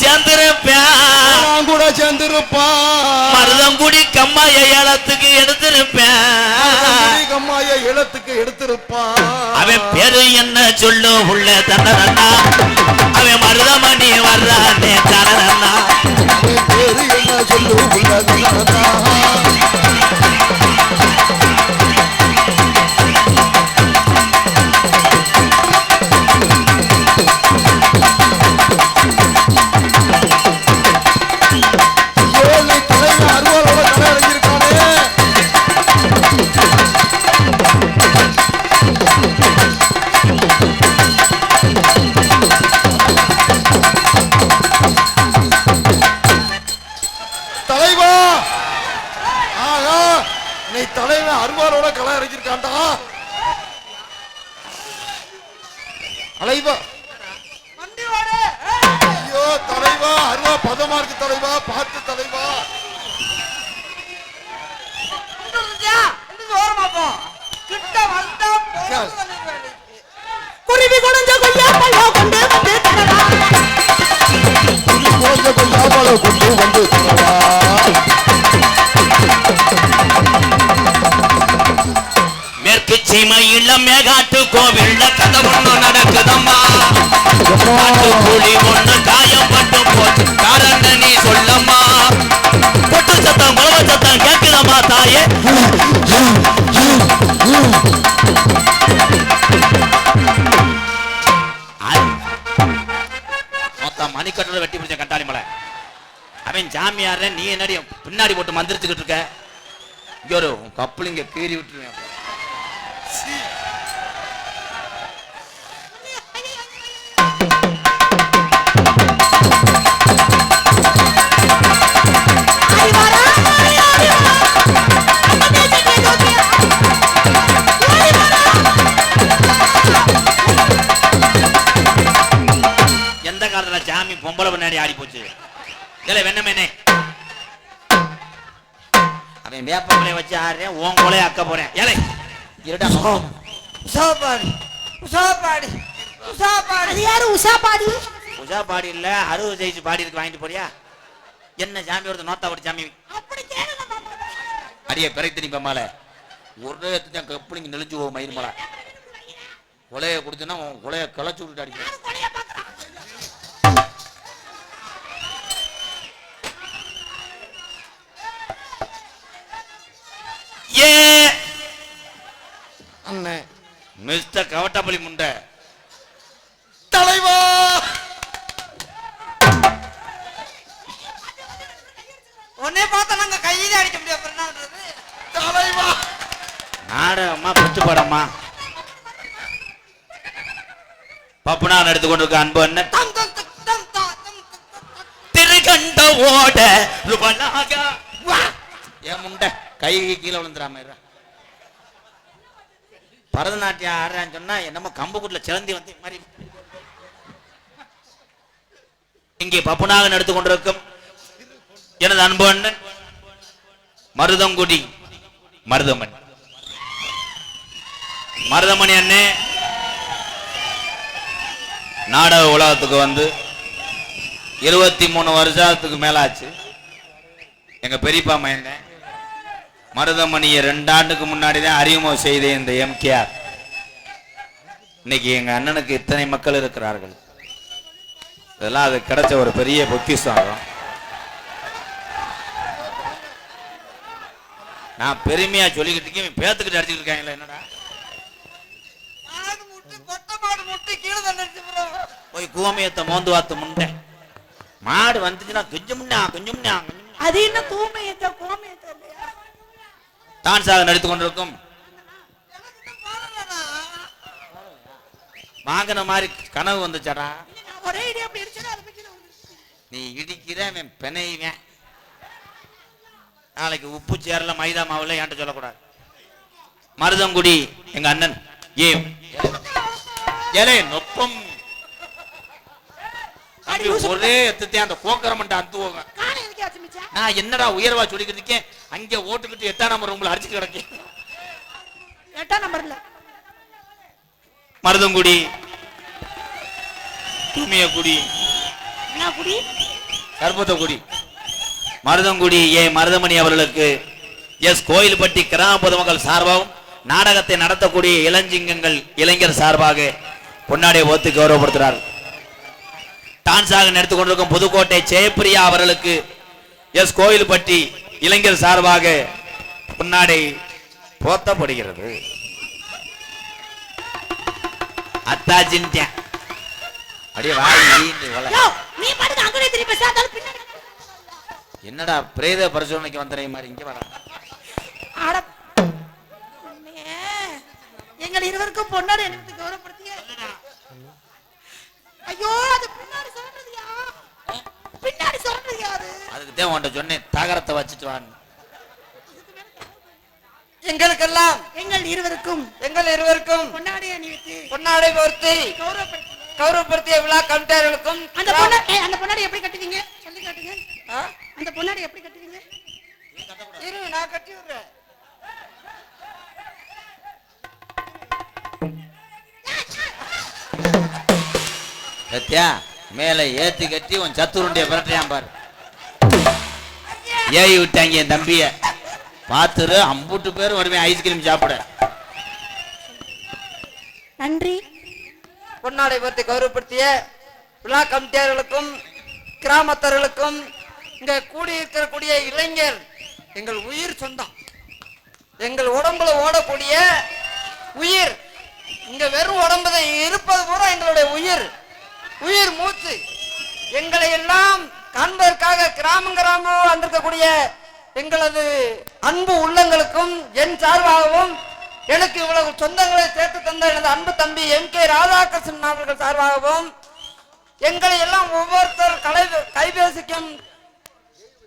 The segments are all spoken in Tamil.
சேர்ந்திருப்பேன். கூட சேர்ந்திருப்பான். மருதங்குடி கம்மாய ஏலத்துக்கு எடுத்திருப்பேன். கம்மாய இடத்துக்கு எடுத்திருப்பான். அவன் பேரு என்ன சொல்லு உள்ள தன்னதன்னா அவன் மருதமணி வர்றானே அவன் பேரு என்ன சொல்லு உள்ளதான் ஏழை தலைவா. ஐயோ தலைவா அருவா பதமா இருக்கு தலைவா பார்த்து தலைவா. குருவி குடஞ்ச கொய்யா பழம் கொண்டு வந்து போன்ற கொய்யாமலை கொண்டு வந்து தரவா மேகாட்டு கோவில்ல கதை ஒண்ணு நடக்குதம்மா. காட்டு கூலி ஒண்ணு காயம் பட்டு போச்சு. காரண நீ சொல்லம்மா. கொட்டு சத்தம் குலவ சத்தம் கேட்குதம்மா தாயே? மொத்தம் வெட்டி பிடிச்ச கட்டாளி மலை. அவன் ஜாமியார நீ என்னடி பின்னாடி போட்டு மந்திரிச்சுக்கிட்டு இருக்க? இங்க ஒரு கப்பலிங்க கீறி விட்டுருவேன். பொம்பளை பின்னாடி ஆடி போச்சு? இல்ல வெண்ணமேனே அவன் வேப்பம்பளை வச்சு ஆடுறேன் உன் கொலைய அக்க போறேன். ஏலே. இருடா உஷா பாடி. உஷா பாடி. யாரு உஷா பாடி? உஷா பாடி இல்ல அறுபது ஜெயிச்சு பாடி இருக்கு வாங்கிட்டு போறியா? என்ன ஜாமி வருது நோத்தா கேளுங்க மாமா. அடியே பிறகு நீ பெம்மால ஒரு எத்தனை கப்பலிங்க நெளிஞ்சு போகும் மயிர் மலை. கொலைய கொடுத்தனா உன் கொலைய கிளச்சு விட்டுட்டு அடிக்கிறேன். மிஸ்டர் கவட்டப்பள்ளி முண்டை. நாடகமா பத்து படமா பப்புனான் எடுத்துக்கொண்டிருக்க அன்பு என்ன திருகண்ட ஓட ருபனாக. ஏன் முண்டை கை கீழே விழுந்துடாம இருடா. பரதநாட்டியம் ஆடுறான்னு சொன்னா என்னமோ கம்புக்குட்டில சிலந்தி வந்து மாதிரி. இங்கே பப்புனாக எடுத்துக் கொண்டிருக்கும் எனது அன்பு அண்ணன் மருதங்குடி மருதமன் மருதமணி அண்ணே. நாடக உலகத்துக்கு வந்து இருபத்தி மூணு வருஷத்துக்கு மேலாச்சு. எங்க பெரியப்பா மயந்த மருதமணியை ரெண்டு ஆண்டுக்கு முன்னாடி தான் அறிமுகம் செய்த இந்த எம்கேஆர். இன்னைக்கு எங்க அண்ணனுக்கு இத்தனை மக்கள் இருக்கிறார்கள். இதெல்லாம் அது கிடைச்ச ஒரு பெரிய பொக்கிஷம். நான் பெருமையா சொல்லிக்கிட்டு பேத்துக்கிட்டு அடிச்சுட்டு இருக்காங்களே என்னடா? மாடு முட்டி கீழே தண்டிச்சு bro. போய் கூமியத்தை மோந்து வாத்து முண்டை. மாடு வந்துச்சுன்னா கொஞ்சம் முன்னா கொஞ்சம் முன்னா கொஞ்சம் முன்னா. அது இன்னும் தூமையத்த கோமையத்த இல்லையா? டான்ஸாக நடித்துக் கொண்டிருக்கும். எனக்கு இன்னும் பாடலடா. வாங்கின மாதிரி கனவு வந்துச்சாடா? ஒரே நீ இடிக்கிறவன் பிணைவன். நாளைக்கு உப்பு சேரல மைதா மாவுல என்கிட்ட சொல்லக்கூடாது. மருதங்குடி எங்க அண்ணன் ஏ. ஏலே நொப்பம். ஒரே எத்தத்தையும் அந்த கோக்கரமண்ட ஆச்சுமிச்சா நான் என்னடா உயர்வா சொல்லிக்கிட்டு இருக்கேன்? அங்க ஓட்டுக்கிட்டு எட்டாம் நம்பர் உங்களை அடிச்சுட்டு கிடக்கேன். எட்டாம் நம்பர்ல மருதங்குடி. தூமியக்குடி என்ன குடி? சர்பத்தக்குடி மருதங்குடி ஏ மருதமணி அவர்களுக்கு எஸ் கோயில்பட்டி கிராம பொதுமக்கள் சார்பாகவும் நாடகத்தை நடத்தக்கூடிய இளஞ்சிங்கங்கள் இளைஞர் சார்பாக பொன்னாடை ஓத்து கௌரவப்படுத்துகிறார் டான்ஸாக நடத்தி கொண்டிருக்கும் புதுக்கோட்டை ஜெயப்பிரியா அவர்களுக்கு எஸ் கோயில்பட்டி இளைஞர் சார்பாக பொன்னாடை போத்தப்படுகிறது. அத்தாச்சின்ட்டேன் அப்படியே வாய் ஈண்டு வள. யோ நீ பாட்டுக்கு அங்கனே திரும்பி பேசாதாலும் பின்னாடி என்னடா பிரேத பரிசோதனைக்கு வந்தனை மாதிரி இங்க வர ஆட எங்கள் இருவருக்கும் பொன்னாடு எனக்கு கௌரவப்படுத்திய. பின்னாடி அதுக்கு தான் சொன்னேன் தகரத்தை வச்சுட்டு வான்னு. எங்களுக்கெல்லாம் எங்கள் இருவருக்கும் எங்கள் இருவருக்கும் பொன்னாடி அணிவித்து பொன்னாடை போர்த்தி கௌரவப்படுத்தி கௌரவப்படுத்திய விழா கமிட்டியாளர்களுக்கும் அந்த பொண்ணு ஏய், அந்த பொன்னாடி எப்படி கட்டுவீங்க? சொல்லி காட்டுங்க? அந்த பொன்னாடி எப்படி கட்டுவீங்க? இரு நான் கட்டி விடுறேன். சத்யா மேல ஏத்தி கட்டி உன் சத்துருண்டிய பிரட்டையாம் பாரு. ஏவி விட்டாங்க என் தம்பிய. பார்த்துரு அம்புட்டு பேரும் வருவேன் ஐஸ்கிரீம் சாப்பிட. நன்றி. பொன்னாடை போர்த்தி கௌரவப்படுத்திய விழா கமிட்டியாளர்களுக்கும் கிராமத்தர்களுக்கும் இங்க கூடியிருக்கக்கூடிய இளைஞர் எங்கள் உயிர் சொந்தம். எங்கள் உடம்புல ஓடக்கூடிய உயிர். இங்க வெறும் உடம்புல இருப்பது பூரா எங்களுடைய உயிர். உயிர் மூச்சு. எங்களை எல்லாம் காண்பதற்காக கிராமம் கிராமம் வந்திருக்கக்கூடிய எங்களது அன்பு உள்ளங்களுக்கும் என் சார்பாகவும் எனக்கு இவ்வளவு சொந்தங்களை சேர்த்து தந்த எனது அன்பு தம்பி எம் கே ராதாகிருஷ்ணன் அவர்கள் சார்பாகவும் எங்களை எல்லாம் ஒவ்வொருத்தர் கலை கைபேசிக்கும்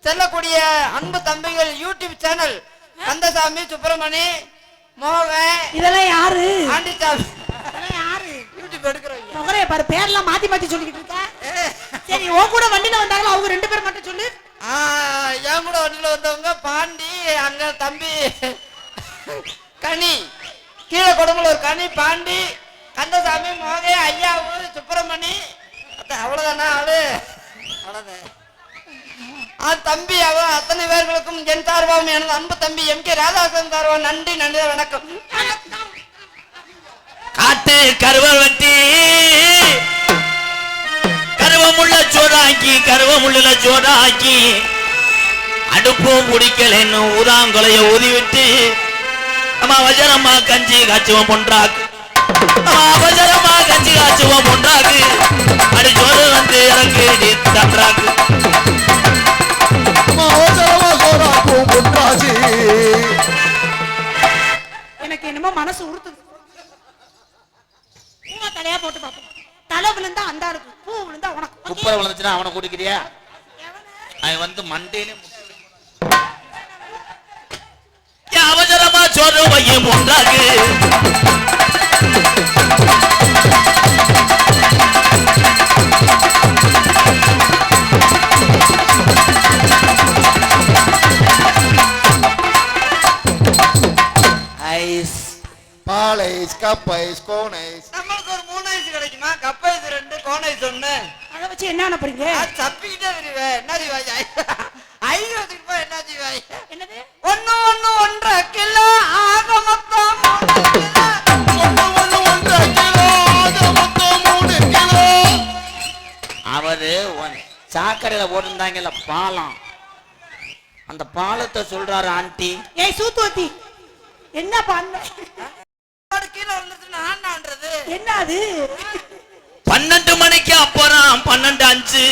செல்லக்கூடிய அன்பு தம்பிகள் யூடியூப் சேனல் கந்தசாமி சுப்பிரமணி மோகன் இதெல்லாம் யாரு? ஆண்டிச்சாமி. பாரு பேர்லாம் மாத்தி மாத்தி சொல்லிக்கிட்டு இருக்க? சரி உன் கூட வண்டியில வந்தாங்களா? அவங்க ரெண்டு பேர் மட்டும் சொல்லு. என் கூட வண்டியில் வந்தவங்க பாண்டி அங்க தம்பி கனி. கீழே ஒரு கனி பாண்டி கந்தசாமி மோகே ஐயாவு சுப்பிரமணி. அவ்வளவுதானா தம்பி அத்தனை பேர்களுக்கும் என் சார்பாகவும் எனது அன்பு தம்பி எம் கே ராதாகிருஷ்ணன் சார்பாக நன்றி நன்றி வணக்கம். காட்டு கருவல் வெட்டி கருவமுள்ள சோடாக்கி கருவமுள்ள சோடாக்கி அடுப்பும் பிடிக்கலன்னு ஊதாங்கொலைய ஊதிவிட்டு அம்மா வஜரம்மா கஞ்சி காய்ச்சுவோம் பொன்றாக்கு. அம்மா வஜரம்மா கஞ்சி காய்ச்சுவோம் பொன்றாக்கு. அடி சோறு வந்து இறங்கு தன்றாக்கு. அவசரமா சோறாக்கும் எனக்கு என்னமோ மனசு உறுத்துது. தலையா போட்டு பார்ப்போம். தலை விழுந்தா அந்த ஆளுக்கு பூ விழுந்தா உனக்கு. குப்பரை விழுந்துச்சுன்னா அவனை குடிக்கிறியா அவன் வந்து மண்டையிலே அவசரமா சோறு வையும் பொன்றாக்கு ice ball ice cup ice cone ice அதை வச்சு என்ன பண்ண போறீங்க? அது தப்பிக்கிட்டே வருவேன் என்ன போய் செய்வாய் என்னது? ஒண்ணு ஒண்ணு ஒன்றரை கிலோ ஆக மொத்தம் அவரு சாக்கடையில போட்டிருந்தாங்கல்ல பாலம். அந்த பாலத்தை சொல்றாரு ஆண்டி. ஏய் சூத்துவத்தி என்ன பண்ண கீழே விழுந்துச்சுன்னா ஆண்டான்றது. என்ன அது பன்னெண்டு மணிக்கு அப்புறம் பன்னெண்டு அஞ்சு.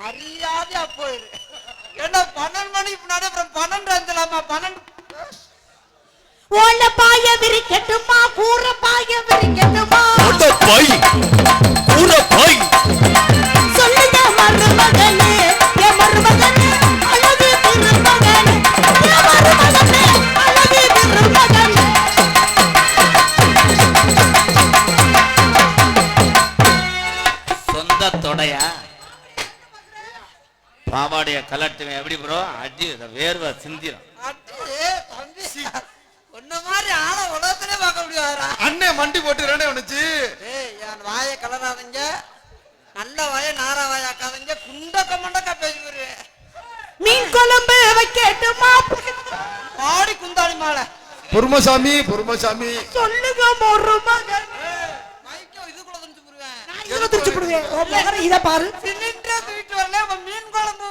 மரியாதையா போயிரு ஏன்னா பன்னெண்டு மணிக்கு முன்னாடி அப்புறம் பன்னெண்டு அஞ்சுலாமா? பன்னெண்டு ஓல பாய விரிக்கட்டுமா? கூற பாய விரிக்கட்டுமா? போய் கூட போய். கலட்டுவேன் எப்படி ப்ரோ அடி வேர்வை சிந்திரும். மாதிரி ஆளை உலகத்திலே பார்க்க முடியாதா அண்ணே மண்டி போட்டு ரெண்டே வந்துச்சு ஏய் என் வாயை கலராதீங்க. நல்ல வாய நாரா வாயாக்காதங்க குண்டக்க மண்டக்கா பேசி மீன் குழம்பு வைக்கட்டுமா ஆடி குந்தாடி மாலை. பொறுமசாமி பொறுமசாமி. சொல்லுங்க மகனை. இதை பாரு. சிலிண்டர் தூக்கிட்டு வரல மீன் குழம்பு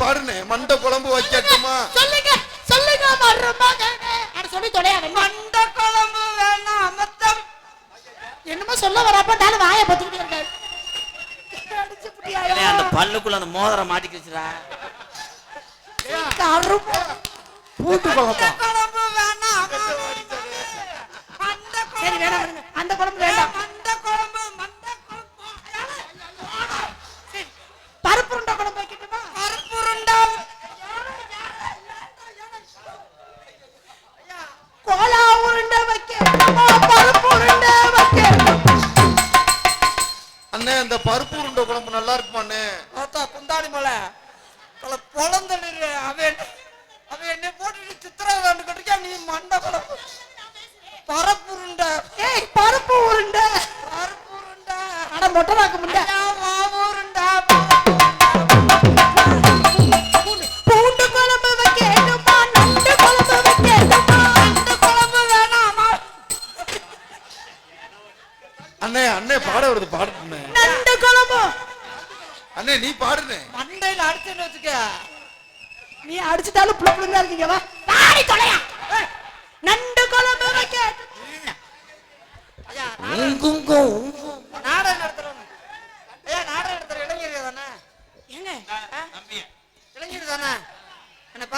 பாடுனே மண்ட குழம்பு வைக்கட்டுமா? சொல்லுங்க சொல்லுங்க சொல்லி மண்ட குழம்பு வேணாம் மொத்தம் என்னமோ சொல்ல வரப்ப நானும் வாயை பத்திக்கிட்டு அந்த பல்லுக்குள்ள அந்த மோதிரம் மாட்டிக்கிச்சுடா. கருப்பு பூட்டு குழம்பா இந்த பருப்பு உருண்டை குழம்பு நல்லா இருக்குமா பார்த்தா குந்தாடி மலை. பல பொழந்தளிரு அவன் அவன் என்ன போட்டு சித்திரவதை கட்டிக்கா நீ மண்ட குழம்பு. பரப்பு உருண்டை. ஏய் பருப்பு உருண்டை.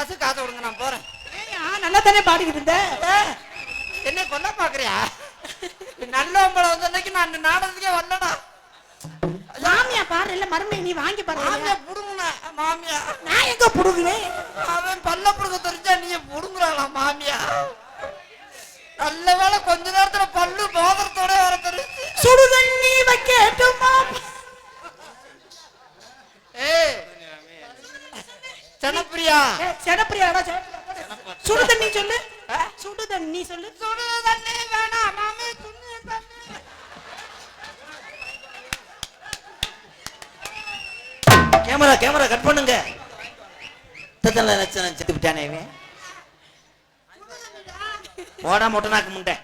பசு காத்த விடுங்க நான் போறேன். நல்லா தானே பாடிக்கிட்டு இருந்த? ஏய், என்ன கொல்ல பாக்குறியா? நல்லவங்களை வந்த அன்னைக்கு நான் நாடகத்துக்கே வரலடா. மாமியா பாரு இல்ல மருமை நீ வாங்கி பாரு. மாமியா புடுங்குன மாமியா. நான் எங்க புடுங்குவேன்? அவன் பல்ல புடுங்க தெரிஞ்சா நீ புடுங்குறாளா மாமியா? நல்ல வேளை கொஞ்ச நேரத்துல பல்லு மோதிரத்தோட வர தெரிஞ்சு சுடு தண்ணி வைக்கட்டுமா ஏய் ஜனப்பிரியா செனப்பிரியா. சுடு தண்ணி சொல்லு. சுடு தண்ணி சொல்லு. சுடு தண்ணி வேணாம் மாமி சுடு தண்ணி கேமரா கேமரா கட் பண்ணுங்க. தத்தல லட்சணம் செத்து விட்டானே இவன். ஓடா மொட்டை.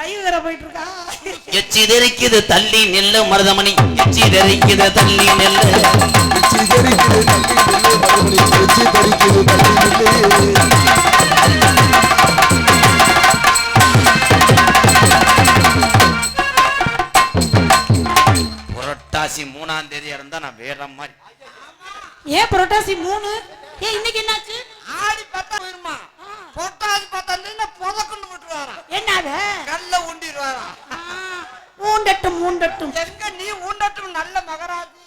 வேற போயிட்டு இருக்கா எச்சி தெரிக்குது தள்ளி நெல்லு மருதமணி. எச்சி தெரிக்குது தள்ளி நெல்லு. எச்சி தெரிக்குது தள்ளி நில்லு மறுபடி எச்சி தெரிக்குது தள்ளி நில்லு புரட்டாசி மூணாம் தேதி இருந்தா நான் வேற மாதிரி. ஏன் புரட்டாசி மூணு? ஏன் இன்னைக்கு என்னாச்சு? ஆடி பத்தா போயிருமா? பொட்டாசி பத்தா புதக்குன்னு விட்டுருவாராம் என்னது? கல்ல உண்டிடுவாராம் ஆ, ஊண்டட்டும் ஊண்டட்டும். எங்க நீ உண்டட்டும் நல்ல மகராஜி.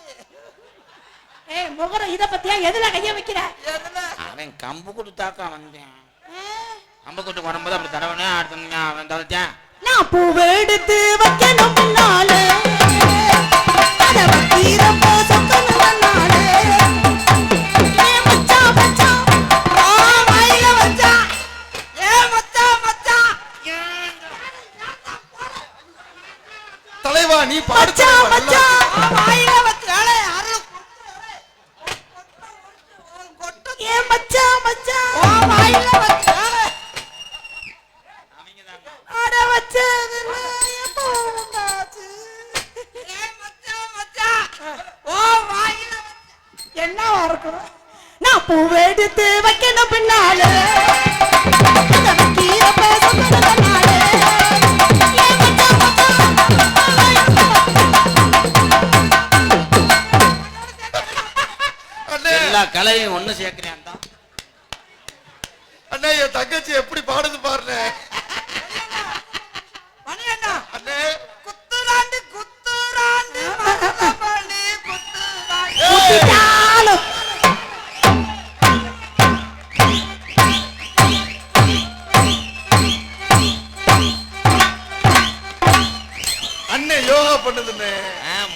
ஏய் முகரம் இத பத்தியா எதுல கைய வைக்கிற? எதுல? அவன் கம்பு கொடுத்தாக்கா வந்தேன். கம்பு கொடுத்து வரும்போது அப்படி தடவனே அடுத்த அவன் தொலைச்சேன் நான் பூவை எடுத்து வைக்கணும் முன்னாலே. அத சொக்கணும் தலைவா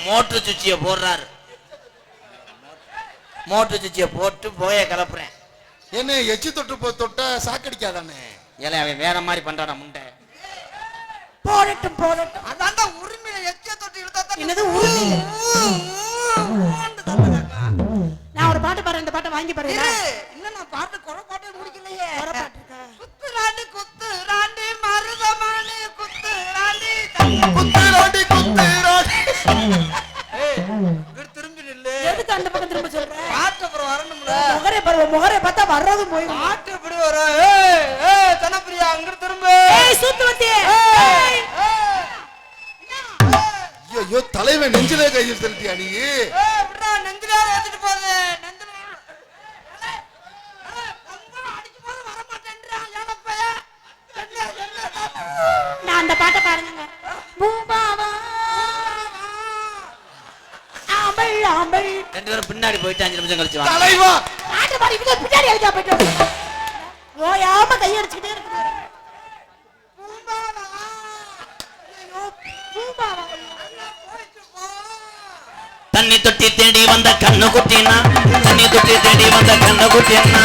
சுச்சியை போடுறாரு. மோட்டர் சுச்சியை போட்டு போய கிளப்புறேன். என்ன எச்சி தொட்டு போ தொட்டா சாக்கடிக்காதானே ஏலே அவன் வேற மாதிரி பண்றானா முண்டை? போடட்டும் போடட்டும். அதான்டா உரிமையை எச்ச தொட்டு இழுத்தா தான்? என்னது உரிமை? நான் ஒரு பாட்டு பாடுறேன் இந்த பாட்டை வாங்கி பாருங்க இன்னும் நான் பாட்டு குறை பாட்டே முடிக்கலையே. குறை பாட்டு இருக்கா? குத்துராண்டி குத்துராண்டி மருதமானி குத்துராண்டி குத்துராண்டி குத்துராண்டி ஏய், இங்கிட்டு திரும்பி நில்லு எதுக்கு அந்த பக்கம் திரும்ப சொல்ற? பாட்டு அப்புறம் வரணும்ல முகரை பாரு முகரை பார்த்தா வர்றது போயிடும். பாட்டு எப்படி வரும் ஏய் ஏய் தனப்பிரியா அங்கிட்டு திரும்ப. ஏய் சூத்துவத்தி. ஐயோ தலைவன் நெஞ்சிலே கையில் செலுத்தியா நீ? நெஞ்சிலாவது வச்சுட்டு போகுது. நெஞ்சில- வர? நான் அந்த பாட்டை பாருங்க பூபாவா ஆம்பள் ரெண்டு பேரும் பின்னாடி போயிட்டு அஞ்சு நிமிஷம் கழிச்சு வாங்க. தலைவா. பாடி இவங்க பின்னாடி அடிச்சா போயிட்டு ஓயாம கையடிச்சுக்கிட்டே இருக்கு பூம்பாவா. ஐயோ, பூபாவா போயிட்டு போ. தண்ணி தொட்டி தேடி வந்த கண்ணு குட்டினா தண்ணி தொட்டி தேடி வந்த கண்ணு குட்டினா.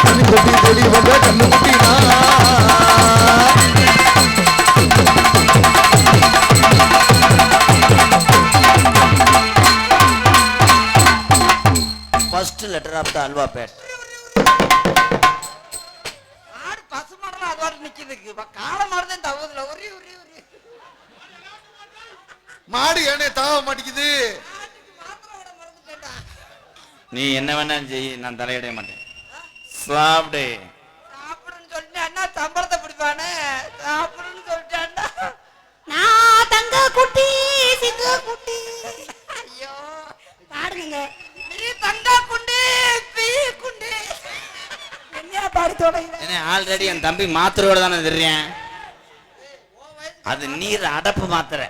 தண்ணி தொட்டி தேடி வந்த கண்ணு குட்டினா. ஃபர்ஸ்ட் அல்வா பேட் ஆடு பசு மாடுலாம் அது பாட்டு நிக்குது. இப்ப மாடு ஏனே தாவ மாட்டேங்குது நீ என்ன வேணாலும் செய் நான் தலையிட மாட்டேன் சாப்பிடு ஆல்ரெடி என் தம்பி மாத்திரையோட தானே தெரியும் அது நீர் அடப்பு மாத்திரை.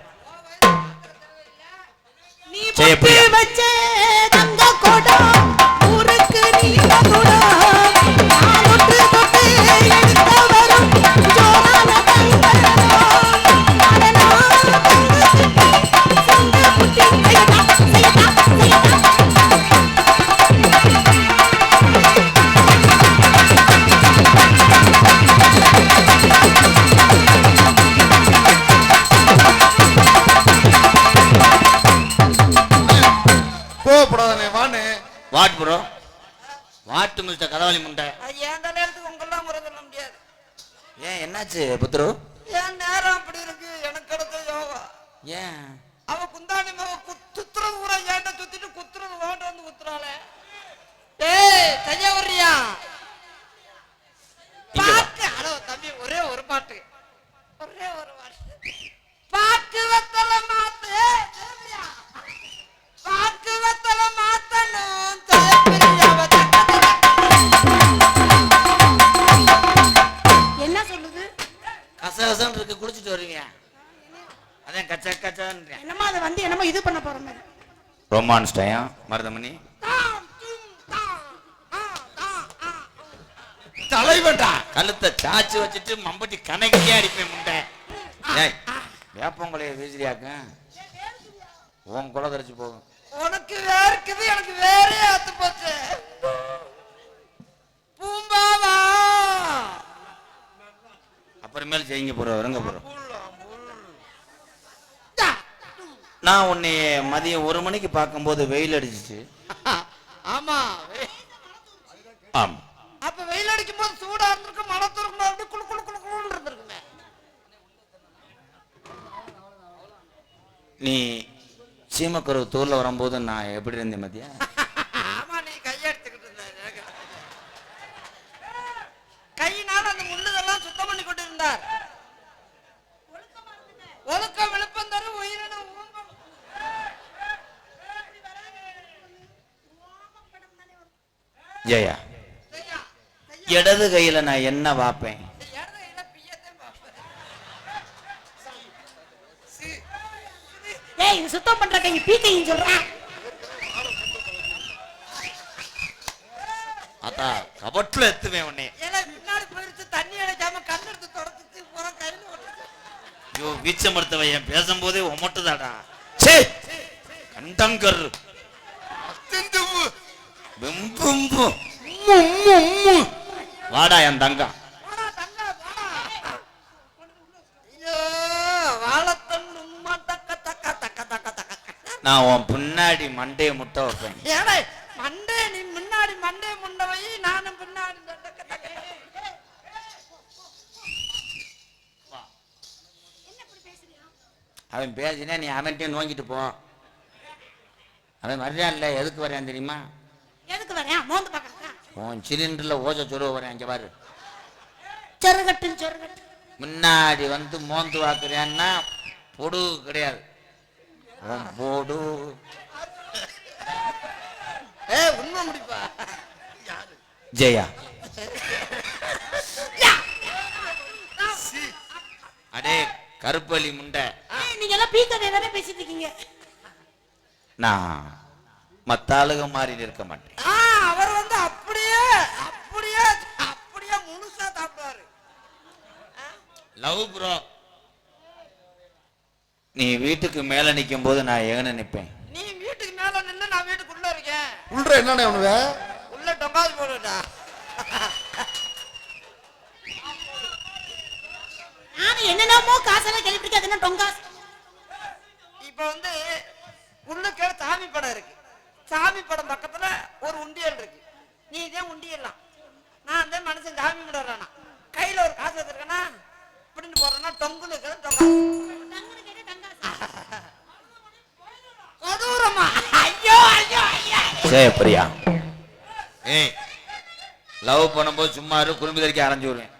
நீ ஏன் என்னாச்சு என்னமோ அதை வந்து என்னமோ இது பண்ண போற மாதிரி. Romance time Maruthamani. தலைவன்டா கழுத்தை சாச்சு வச்சுட்டு மம்பட்டி கணக்கிட்டே அடிப்பேன் முண்டை. ஏய் வேப்பங்குளைய வீசிரியாக்க உன் குலை கரைச்சு போகும் உனக்கு வேர்க்குது எனக்கு வேறே ஆத்து போச்சு. பூம்பாவா? அப்புறமேல் செய்யுங்க போற வருங்க போறோம். நான் உன்னை மதியம் ஒரு மணிக்கு பார்க்கும்போது வெயில் அடிச்சிச்சு. ஆமா. ஆம். அப்ப வெயில் அடிக்கும் போது சூடா இருந்திருக்கும் மழை துறக்கும் அப்படி குளு குளு குளு குளுன்னு இருந்திருக்குமே. நீ சீமக்கரு தூர்ல வரும்போது நான் எப்படி இருந்தேன் மதியா ஆமா நீ கையெடுத்துக்கிட்டு இருந்த எனக்கு. கையினால் அந்த முள்ளுதெல்லாம் சுத்தம் பண்ணி கொண்டு இருந்தார் ஒழுக்கம் விழுப்பம் தரும் உயிரின ஊம்பம் ஜெயா இடது கையில நான் என்ன பார்ப்பேன் ஏய் சுத்தம் பண்ற கை பீக்கையும் சொல்றான் அத்தா கபட்டுல எத்துவேன் உன்னை. ஏன்னா பின்னாடி போயிருச்சு தண்ணி அடைக்காம கண் எடுத்து தொடச்சிச்சு பூரா கையில ஐயோ வீச்சமர்த்த வையன் பேசும்போதே ஒமட்டுதாடா சே கண்டங்கர் வாடா என் தங்கம். நான் உன் பின்னாடி மண்டையை முட்டை வைப்பேன். ஏடே மண்டே நீ முன்னாடி மண்டே முண்டை வை நானும் பின்னாடி. அவன் பேசினா நீ அவன்கிட்ட நோங்கிட்டு போ. அவன் வர்றான் இல்லை எதுக்கு வர்றான் தெரியுமா? வரேன். மோந்து பார்க்கறதா உன் சிலிண்டரில் ஓசை சொருவ வரேன் இங்கே பாரு. சொருகட்டுன்னு சொருகட்டு முன்னாடி வந்து மோந்து வாக்குறியான்னா பொடு கிடையாது. உன் பொடு. ஏ உண்மை முடிப்பா. ஜெயா. அடே கருப்பலி முண்டை. நீங்க எல்லாம் பீக்கதை தானே பேசிட்டு இருக்கீங்க. நான் மத்த ஆளுக மாதிரி இருக்க மாட்டேன் ஆ அவர் வந்து அப்படியே அப்படியே அப்படியே முழுசா சாப்பிடுவாரு லவ் ப்ரோ நீ வீட்டுக்கு மேல நிக்கும் போது நான் எங்கன நிப்பேன். நீ வீட்டுக்கு மேல நின்னு நான் வீட்டுக்குள்ள இருக்கேன். உள்ற என்னண்ணே உனவ உள்ள டொங்காது போடுடா. நானும் என்னென்னமோ காசெல்லாம் கேள்விப்பட்டிருக்கேன் அது என்ன டொங்காஸ் இப்ப வந்து உள்ளுக்கு சாமி படம் இருக்கு. சாமி படம் பக்கத்துல ஒரு உண்டியல் இருக்கு. நீ இதே உண்டியல்லாம். நான் தான் மனுஷன் சாமி விடுறானா கையில ஒரு காசு வச்சிருக்கேனா? இப்படின்னு போறேன்னா டொங்குல இருக்கிற டொங்கா கொடூரமா? ஐயோ ஐயோ ஐயோ. சரி பிரியா. ஏய் லவ் பண்ணும்போது சும்மா இரு குறும்பி தறிக்க அரைஞ்சு விடுவேன்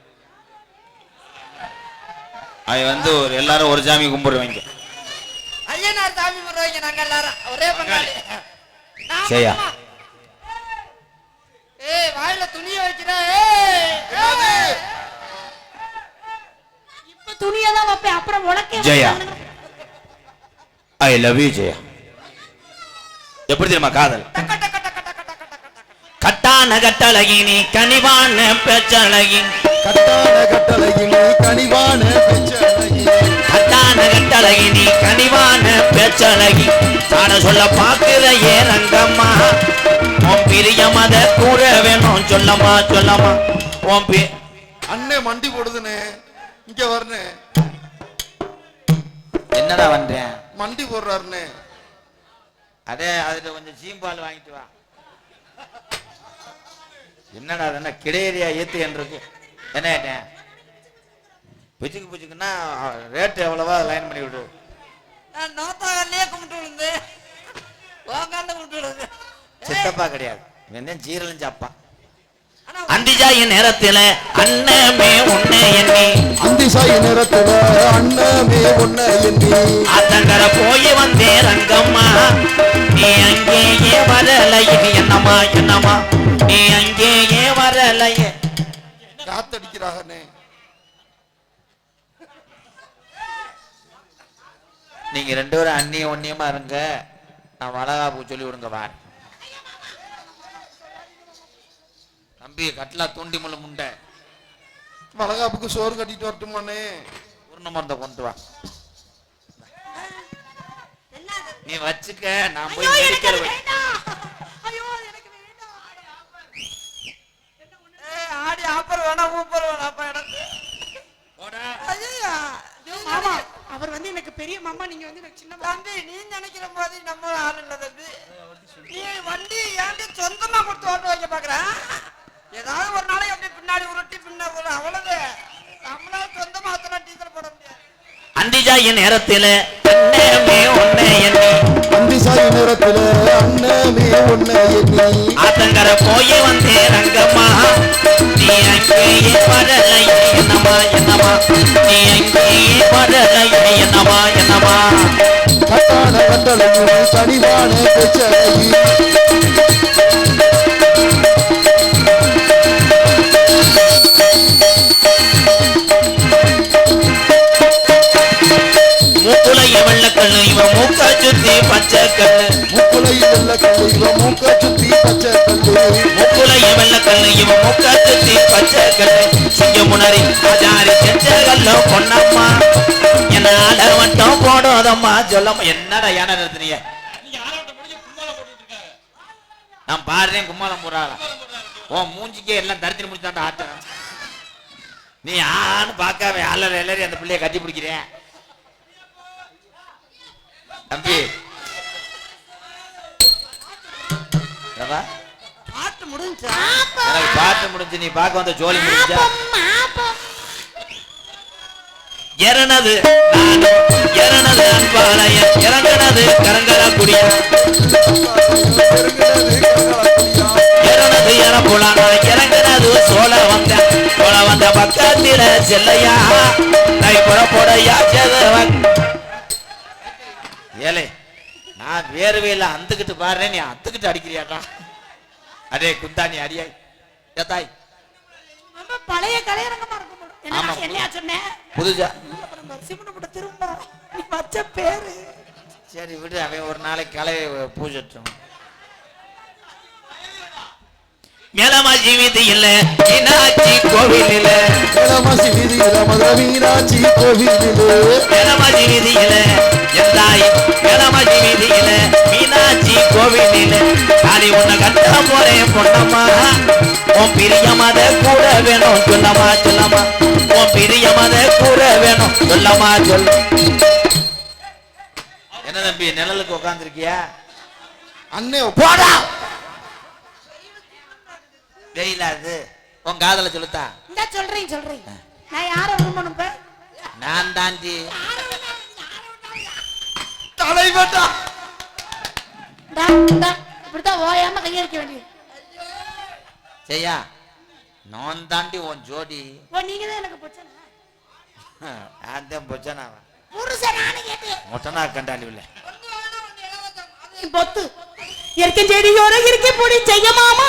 அவன் வந்து ஒரு எல்லாரும் ஒரு சாமி கும்பிடுவாங்க ஐயனார் சாமி விடுறவங்க நாங்க எல்லாரும். ஒரே பங்காளி. சரியா? ஏய் வாயில துணிய வைக்கிறேன். ஏய், துணியை தான் வைப்பேன். அப்புறம் உனக்கே Jaya. I love you Jaya. எப்படி தெரியுமா காதல்? கட்டான கட்டழகி நீ கனிவான பேச்சழகி கட்டான கட்டளையில் கனிவான பெச்சழகி கட்டான கட்டழகி நீ கனிவான பேச்சழகி சாட சொல்ல பாக்குற ஏ ரங்கம்மா உன் பிரியம் அத கூற வேணும். சொல்லம்மா சொல்லம்மா உன் பி அண்ணே மண்டி போடுதுனே இங்க வரனே என்னடா பண்றேன்? மண்டி போடுறாருண்ணே அதே அதுல கொஞ்சம் சீம்பால் வாங்கிட்டு வா. என்னடா அது என்ன கிடையறியா ஏத்து இருக்கு? என்ன கேட்டேன்? பிச்சுக்கு பிச்சுக்குன்னா ரேட் எவ்வளவா லைன் பண்ணி விடு. நான் நோத்தாகல்லையே கும்பிட்டு விழுந்து உக்காந்து கும்பிட்டு விழுந்து சித்தப்பா கிடையாது. இவன் ஜீரலிஞ்ச அப்பா ஆனா அந்திஜாய நேரத்துல அண்ணமே உன்னை எண்ணி. அந்தி சாய் நேரத்துல அண்ணமே எண்ணி. ஆத்தங்கர போய் வந்தே ரங்கம்மா. நீ அங்கேயே வரலையே. என்னம்மா என்னம்மா? நீ அங்கேயே வரலையே. காத்தடிக்கிறாங்கண்ணே நீங்க ரெண்டு பேரும் அந்நிய ஒன்னியமா இருங்க. நான் வளகாப்பு சொல்லி விடுங்க வா தம்பி கட்லா தூண்டி முள்ள முண்டை. வளகாப்புக்கு சோறு கட்டிட்டு வரட்டுமாண்ணே. உருண மருந்தை கொண்டு வா. நீ வச்சுக்க நான் ஐயோ போய் மெடிக்கல் ஆடி ஆப்பர். வேணாம் ஊப்பர் வேணாம் அப்ப எனக்கு மாமா அவர் வந்து எனக்கு பெரிய மாமா நீங்க வந்து எனக்கு சின்ன மாமா. தம்பி நீ நினைக்கிற மாதிரி நம்ம ஆள் இல்ல தம்பி. நீ வண்டி ஏன்டி சொந்தமா கொடுத்து ஓட்ட வைக்க பாக்குற? ஏதாவது ஒரு நாளைக்கு அப்படி பின்னாடி உருட்டி பின்ன அவ்வளவு. நம்மளால சொந்தமா அத்தனை டீசல் போட முடியாது. அந்திஜாய நேரத்துல அண்ணமே உன்னை எண்ணி. அந்தி சாய் நேரத்துல அண்ணமே ஒன்ன எண்ணி. ஆத்தங்கர போய் வந்தே ரங்கம்மா. நீ அங்கேயே அங்கேயே கட்டான வெள்ளக்கண்ணு இவன் மூக்க சுத்தி பச்சை கண்ணு. முக்குலையில் வெள்ள கல்லு இவ மூக்க சுத்தி பச்சை வெள்ளக்கண்ணு இவன் மூக்க சுத்தி பச்சை கண்ணு. சிங்க முனரி ஆஜாரி செஞ்ச கல்லோ பொன்னம்மா. என்னால சொல்லம்மா சொல்லம்மா. என்னடா யானை நிறுத்துனீங்க? நான் பாடுறேன் கும்மாளம் போறாளா உன் மூஞ்சிக்கே எல்லாம் தரித்திரம் முடிச்சாண்டா ஆட்டம் நீ ஆன்னு பார்க்காம அலறி அலறி அந்த பிள்ளைய கட்டி பிடிக்கிறேன். தம்பி. பாட்டு முடிஞ்சா? எனக்கு பாட்டு முடிஞ்சு நீ பார்க்க வந்த ஜோலி முடிஞ்சா? எரணது எரணது அன்பாலயம் இறங்கினது கரங்கர குடியா எரணது எறப்புலானா இறங்கினது சோழ வந்த சோழ வந்த பக்கத்தில செல்லையா? கை புறப்போடையா சேதவன் ஏலே நான் வேர்வையில அந்துக்கிட்டு பாடுறேன் நீ அத்துக்கிட்டு அடிக்கிறியாடா அடே குந்தாணி அடியாய். ஏத்தாய் பழைய கலையரங்கமா இருக்கும். என்னையா சொன்னேன் புதுசா. திரும்ப. நீ வச்ச பேரு. சரி விடு அவன் ஒரு நாளைக்கு கலை பூஜட்டும் மேலமாஜி வீதியில் மீனாட்சி கோவிலில். இளமசி வீதியில மதுரை மீனாட்சி கோவிலிலே. மேலமாஜி வீதியில் எந்தாய்? மேலமாஜி வீதியில் மீனாட்சி கோவிலில். காளி உன்னை கட்ட போறேன் பொன்னம்மா. உன் பிரியமத கூட வேணும். சொல்லம்மா சொல்லம்மா. உன் பிரியமத கூட வேணும். சொல்லம்மா சொல் என்ன தம்பி நிழலுக்கு உட்காந்துருக்கியா அண்ணே போடா! வெயிலா அது? உன் காதல சொல்லுத்தா. இந்த சொல்றேன் சொல்றேன். நான் யார விரும்பணும் நான் தாண்டி தலைவட்டா. இப்படித்தான் ஓயாம கையெழுக்க வேண்டியது செய்யா நான் தாண்டி உன் ஜோடி. ஓ நீங்க தான் எனக்கு பிரச்சனை அந்த பொச்சனாவா புருஷன் நானு கேட்டேன். மொட்டனா கண்டாண்டி இல்லை நீ பொத்து. இருக்க செடியோட இருக்க பொடி செய்ய மாமா.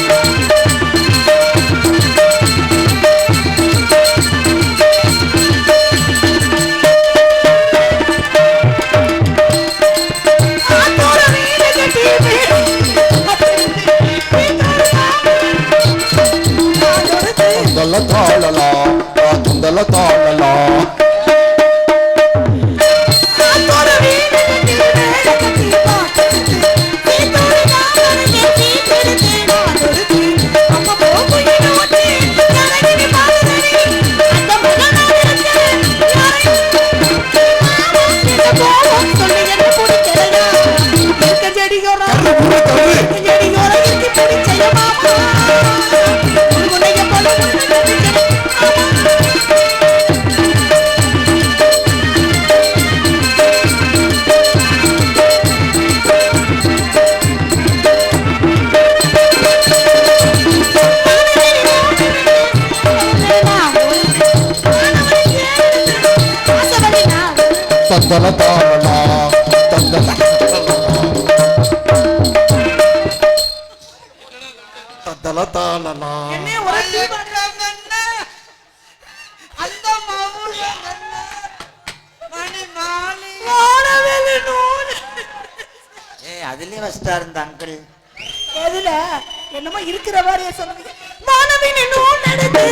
குந்தல தாளலா குந்தல தாளலா அதுலயே வசதா இருந்த அங்கிள் எதுல? என்னமோ இருக்கிற மாதிரியே சொன்னீங்க மாணவி நடந்து